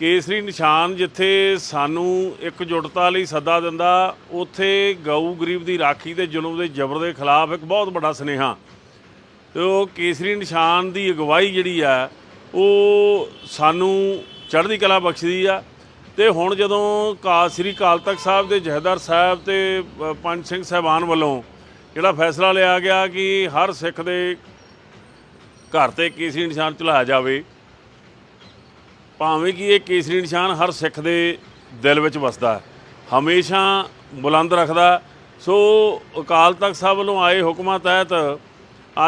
ਕੇਸਰੀ ਨਿਸ਼ਾਨ ਜਿੱਥੇ ਸਾਨੂੰ ਇਕਜੁੱਟਤਾ ਲਈ ਸੱਦਾ ਦਿੰਦਾ, ਉੱਥੇ ਗਊ ਗਰੀਬ ਦੀ ਰਾਖੀ ਤੇ ਜ਼ੁਲਮ ਦੇ ਜ਼ਬਰ ਦੇ ਖਿਲਾਫ ਇੱਕ ਬਹੁਤ ਵੱਡਾ ਸੁਨੇਹਾ। ਤੇ ਉਹ ਕੇਸਰੀ ਨਿਸ਼ਾਨ ਦੀ ਅਗਵਾਈ ਜਿਹੜੀ ਆ, ਉਹ ਸਾਨੂੰ ਚੜ੍ਹਦੀ ਕਲਾ ਬਖਸ਼ਦੀ ਆ। ਤੇ ਹੁਣ ਜਦੋਂ ਕਾ ਸ੍ਰੀ ਅਕਾਲ ਤਖਤ ਸਾਹਿਬ ਦੇ ਜਹੇਦਾਰ ਸਾਹਿਬ ਤੇ ਪੰਜ ਸਿੰਘ ਸਾਹਿਬਾਨ ਵੱਲੋਂ ਜਿਹੜਾ ਫੈਸਲਾ ਲਿਆ ਗਿਆ ਕਿ ਹਰ ਸਿੱਖ ਦੇ ਘਰ ਤੇ ਕੇਸਰੀ ਨਿਸ਼ਾਨ ਚਲਾਇਆ ਜਾਵੇ ਭਾਵੇਂ ਕਿ ਇਹ ਕੇਸਰੀ ਨਿਸ਼ਾਨ ਹਰ ਸਿੱਖ ਦੇ ਦਿਲ ਵਿੱਚ ਵਸਦਾ ਹਮੇਸ਼ਾ ਬੁਲੰਦ ਰੱਖਦਾ ਸੋ ਅਕਾਲ ਤਖਤ ਸਾਹਿਬ ਵੱਲੋਂ ਆਏ ਹੁਕਮਾਂ ਤਹਿਤ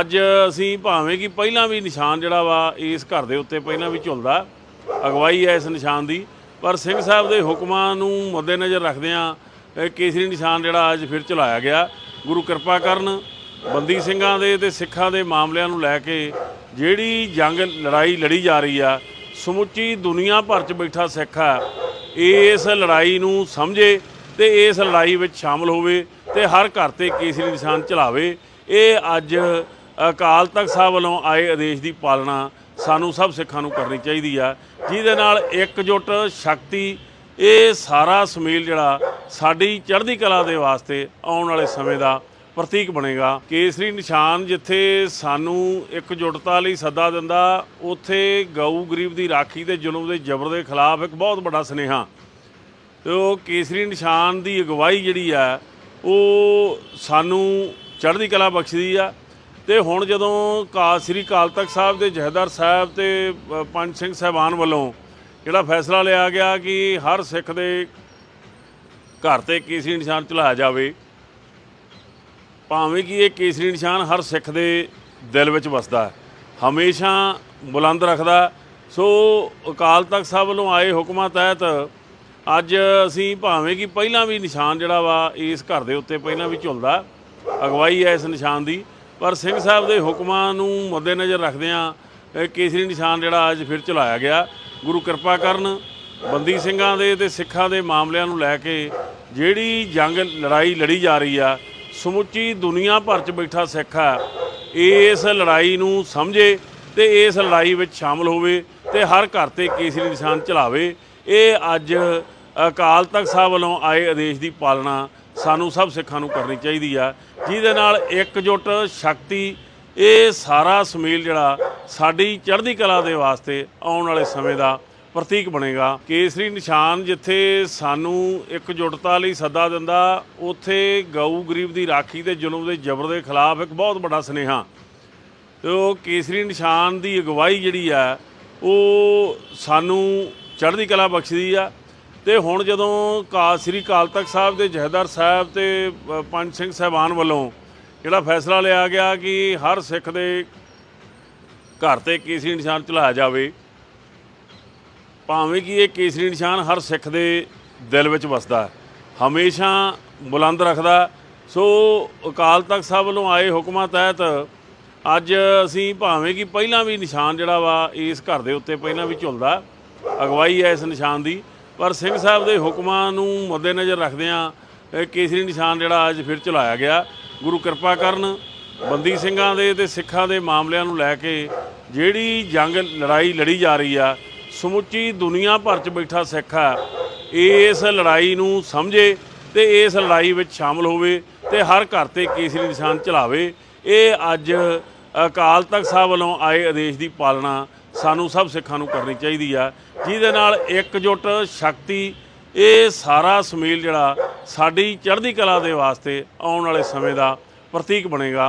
ਅੱਜ ਅਸੀਂ ਭਾਵੇਂ ਕਿ ਪਹਿਲਾਂ ਵੀ ਨਿਸ਼ਾਨ ਜਿਹੜਾ ਵਾ, ਇਸ ਘਰ ਦੇ ਉੱਤੇ ਪਹਿਲਾਂ ਵੀ ਝੁਲਦਾ ਅਗਵਾਈ ਹੈ ਇਸ ਨਿਸ਼ਾਨ ਦੀ। ਪਰ ਸਿੰਘ ਸਾਹਿਬ ਦੇ ਹੁਕਮਾਂ ਨੂੰ ਮੱਦੇਨਜ਼ਰ ਰੱਖਦਿਆਂ ਇਹ ਕੇਸਰੀ ਨਿਸ਼ਾਨ ਜਿਹੜਾ ਅੱਜ ਫਿਰ ਚਲਾਇਆ ਗਿਆ। ਗੁਰੂ ਕਿਰਪਾ ਕਰਨ ਬੰਦੀ ਸਿੰਘਾਂ ਦੇ ਤੇ ਸਿੱਖਾਂ ਦੇ ਮਾਮਲਿਆਂ ਨੂੰ ਲੈ ਕੇ ਜਿਹੜੀ ਜੰਗ ਲੜਾਈ ਲੜੀ ਜਾ ਰਹੀ ਆ ਸਮੁੱਚੀ ਦੁਨੀਆ ਭਰ 'ਚ ਬੈਠਾ ਸਿੱਖ ਆ, ਇਸ ਲੜਾਈ ਨੂੰ ਸਮਝੇ ਤੇ ਇਸ ਲੜਾਈ ਵਿੱਚ ਸ਼ਾਮਲ ਹੋਵੇ ਤੇ ਹਰ ਘਰ ਤੇ ਕੇਸਰੀ ਨਿਸ਼ਾਨ ਚਲਾਵੇ। ਇਹ ਅੱਜ ਅਕਾਲ ਤਖਤ ਸਾਹਿਬ ਵੱਲੋਂ ਆਏ ਆਦੇਸ਼ ਦੀ ਪਾਲਣਾ ਸਾਨੂੰ ਸਭ ਸਿੱਖਾਂ ਨੂੰ ਕਰਨੀ ਚਾਹੀਦੀ ਆ। ਜਿਹਦੇ ਨਾਲ ਇਕਜੁੱਟ ਸ਼ਕਤੀ, ਇਹ ਸਾਰਾ ਸਮੇਲ ਜਿਹੜਾ ਸਾਡੀ ਚੜ੍ਹਦੀ ਕਲਾ ਦੇ ਵਾਸਤੇ ਆਉਣ ਵਾਲੇ ਸਮੇਂ ਦਾ ਪ੍ਰਤੀਕ ਬਣੇਗਾ। ਕੇਸਰੀ ਨਿਸ਼ਾਨ ਜਿੱਥੇ ਸਾਨੂੰ ਇਕਜੁੱਟਤਾ ਲਈ ਸੱਦਾ ਦਿੰਦਾ, ਉੱਥੇ ਗਊ ਗਰੀਬ ਦੀ ਰਾਖੀ ਤੇ ਜ਼ੁਲਮ ਦੇ ਜ਼ਬਰ ਦੇ ਖਿਲਾਫ ਇੱਕ ਬਹੁਤ ਵੱਡਾ ਸੁਨੇਹਾ। ਤੇ ਉਹ ਕੇਸਰੀ ਨਿਸ਼ਾਨ ਦੀ ਅਗਵਾਈ ਜਿਹੜੀ ਆ, ਉਹ ਸਾਨੂੰ ਚੜ੍ਹਦੀ ਕਲਾ ਬਖਸ਼ਦੀ ਆ। ਤੇ ਹੁਣ ਜਦੋਂ ਕਾ ਸ੍ਰੀ ਅਕਾਲ ਤਖਤ ਸਾਹਿਬ ਦੇ ਜਹੇਦਾਰ ਸਾਹਿਬ ਤੇ ਪੰਜ ਸਿੰਘ ਸਾਹਿਬਾਨ ਵੱਲੋਂ ਜਿਹੜਾ ਫੈਸਲਾ ਲਿਆ ਗਿਆ ਕਿ ਹਰ ਸਿੱਖ ਦੇ ਘਰ ਤੇ ਕੇਸਰੀ ਨਿਸ਼ਾਨ ਚਲਾਇਆ ਜਾਵੇ ਭਾਵੇਂ ਕਿ ਇਹ ਕੇਸਰੀ ਨਿਸ਼ਾਨ ਹਰ ਸਿੱਖ ਦੇ ਦਿਲ ਵਿੱਚ ਵਸਦਾ ਹੈ, ਹਮੇਸ਼ਾ ਬੁਲੰਦ ਰੱਖਦਾ ਸੋ ਅਕਾਲ ਤਖਤ ਸਾਹਿਬ ਵੱਲੋਂ ਆਏ ਹੁਕਮਾਂ ਤਹਿਤ ਅੱਜ ਅਸੀਂ ਭਾਵੇਂ ਕਿ ਪਹਿਲਾਂ ਵੀ ਨਿਸ਼ਾਨ ਜਿਹੜਾ ਵਾ ਇਸ ਘਰ ਦੇ ਉੱਤੇ ਪਹਿਲਾਂ ਵੀ ਝੁਲਦਾ ਅਗਵਾਈ ਹੈ ਇਸ ਨਿਸ਼ਾਨ ਦੀ। ਪਰ ਸਿੰਘ ਸਾਹਿਬ ਦੇ ਹੁਕਮਾਂ ਨੂੰ ਮੱਦੇਨਜ਼ਰ ਰੱਖਦਿਆਂ ਇਹ ਕੇਸਰੀ ਨਿਸ਼ਾਨ ਜਿਹੜਾ ਅੱਜ ਫਿਰ ਚਲਾਇਆ ਗਿਆ। ਗੁਰੂ ਕਿਰਪਾ ਕਰਨ ਬੰਦੀ ਸਿੰਘਾਂ ਦੇ ਤੇ ਸਿੱਖਾਂ ਦੇ ਮਾਮਲਿਆਂ ਨੂੰ ਲੈ ਕੇ ਜਿਹੜੀ ਜੰਗ ਲੜਾਈ ਲੜੀ ਜਾ ਰਹੀ ਆ ਸਮੁੱਚੀ ਦੁਨੀਆ ਭਰ 'ਚ ਬੈਠਾ ਸਿੱਖ ਆ ਇਸ ਲੜਾਈ ਨੂੰ ਸਮਝੇ ਤੇ ਇਸ ਲੜਾਈ ਵਿੱਚ ਸ਼ਾਮਲ ਹੋਵੇ ਤੇ ਹਰ ਘਰ ਤੇ ਕੇਸਰੀ ਨਿਸ਼ਾਨ ਚਲਾਵੇ। ਇਹ ਅੱਜ ਅਕਾਲ ਤਖਤ ਸਾਹਿਬ ਵੱਲੋਂ ਆਏ ਆਦੇਸ਼ ਦੀ ਪਾਲਣਾ ਸਾਨੂੰ ਸਭ ਸਿੱਖਾਂ ਨੂੰ ਕਰਨੀ ਚਾਹੀਦੀ ਆ। ਜਿਹਦੇ ਨਾਲ ਇਕਜੁੱਟ ਸ਼ਕਤੀ, ਇਹ ਸਾਰਾ ਸਮੇਲ ਜਿਹੜਾ ਸਾਡੀ ਚੜ੍ਹਦੀ ਕਲਾ ਦੇ ਵਾਸਤੇ ਆਉਣ ਵਾਲੇ ਸਮੇਂ ਦਾ ਪ੍ਰਤੀਕ ਬਣੇਗਾ। ਕੇਸਰੀ ਨਿਸ਼ਾਨ ਜਿੱਥੇ ਸਾਨੂੰ ਇਕਜੁੱਟਤਾ ਲਈ ਸੱਦਾ ਦਿੰਦਾ, ਉੱਥੇ ਗਊ ਗਰੀਬ ਦੀ ਰਾਖੀ ਤੇ ਜ਼ੁਲਮ ਦੇ ਜ਼ਬਰ ਦੇ ਖਿਲਾਫ ਇੱਕ ਬਹੁਤ ਵੱਡਾ ਸੁਨੇਹਾ। ਤੇ ਉਹ ਕੇਸਰੀ ਨਿਸ਼ਾਨ ਦੀ ਅਗਵਾਈ ਜਿਹੜੀ ਆ, ਉਹ ਸਾਨੂੰ ਚੜ੍ਹਦੀ ਕਲਾ ਬਖਸ਼ਦੀ ਆ। ਤੇ ਹੁਣ ਜਦੋਂ ਕਾ ਸ੍ਰੀ ਅਕਾਲ ਤਖਤ ਸਾਹਿਬ ਦੇ ਜਹੇਦਾਰ ਸਾਹਿਬ ਤੇ ਪੰਜ ਸਿੰਘ ਸਾਹਿਬਾਨ ਵੱਲੋਂ ਜਿਹੜਾ ਫੈਸਲਾ ਲਿਆ ਗਿਆ ਕਿ ਹਰ ਸਿੱਖ ਦੇ ਘਰ ਤੇ ਕੇਸਰੀ ਨਿਸ਼ਾਨ ਚਲਾਇਆ ਜਾਵੇ ਭਾਵੇਂ ਕਿ ਇਹ ਕੇਸਰੀ ਨਿਸ਼ਾਨ ਹਰ ਸਿੱਖ ਦੇ ਦਿਲ ਵਿੱਚ ਵਸਦਾ ਹੈ, ਹਮੇਸ਼ਾ ਬੁਲੰਦ ਰੱਖਦਾ ਸੋ ਅਕਾਲ ਤਖਤ ਸਾਹਿਬ ਵੱਲੋਂ ਆਏ ਹੁਕਮਾਂ ਤਹਿਤ ਅੱਜ ਅਸੀਂ ਭਾਵੇਂ ਕਿ ਪਹਿਲਾਂ ਵੀ ਨਿਸ਼ਾਨ ਜਿਹੜਾ ਵਾ ਇਸ ਘਰ ਦੇ ਉੱਤੇ ਪਹਿਲਾਂ ਵੀ ਝੁਲਦਾ ਅਗਵਾਈ ਹੈ ਇਸ ਨਿਸ਼ਾਨ ਦੀ। ਪਰ ਸਿੰਘ ਸਾਹਿਬ ਦੇ ਹੁਕਮਾਂ ਨੂੰ ਮੱਦੇਨਜ਼ਰ ਰੱਖਦਿਆਂ ਇਹ ਕੇਸਰੀ ਨਿਸ਼ਾਨ ਜਿਹੜਾ ਅੱਜ ਫਿਰ ਚਲਾਇਆ ਗਿਆ। ਗੁਰੂ ਕਿਰਪਾ ਕਰਨ ਬੰਦੀ ਸਿੰਘਾਂ ਦੇ ਤੇ ਸਿੱਖਾਂ ਦੇ ਮਾਮਲਿਆਂ ਨੂੰ ਲੈ ਕੇ ਜਿਹੜੀ ਜੰਗ ਲੜਾਈ ਲੜੀ ਜਾ ਰਹੀ ਆ ਸਮੁੱਚੀ ਦੁਨੀਆ ਭਰ 'ਚ ਬੈਠਾ ਸਿੱਖ ਆ, ਇਸ ਲੜਾਈ ਨੂੰ ਸਮਝੇ ਤੇ ਇਸ ਲੜਾਈ ਵਿੱਚ ਸ਼ਾਮਲ ਹੋਵੇ ਤੇ ਹਰ ਘਰ ਤੇ ਕੇਸਰੀ ਨਿਸ਼ਾਨ ਚਲਾਵੇ। ਇਹ ਅੱਜ ਅਕਾਲ ਤਖਤ ਸਾਹਿਬ ਵੱਲੋਂ ਆਏ ਆਦੇਸ਼ ਦੀ ਪਾਲਣਾ ਸਾਨੂੰ ਸਭ ਸਿੱਖਾਂ ਨੂੰ ਕਰਨੀ ਚਾਹੀਦੀ ਆ। ਜਿਹਦੇ ਨਾਲ ਇਕਜੁੱਟ ਸ਼ਕਤੀ, ਇਹ ਸਾਰਾ ਸੁਮੇਲ ਜਿਹੜਾ ਸਾਡੀ ਚੜ੍ਹਦੀ ਕਲਾ ਦੇ ਵਾਸਤੇ ਆਉਣ ਵਾਲੇ ਸਮੇਂ ਦਾ ਪ੍ਰਤੀਕ ਬਣੇਗਾ।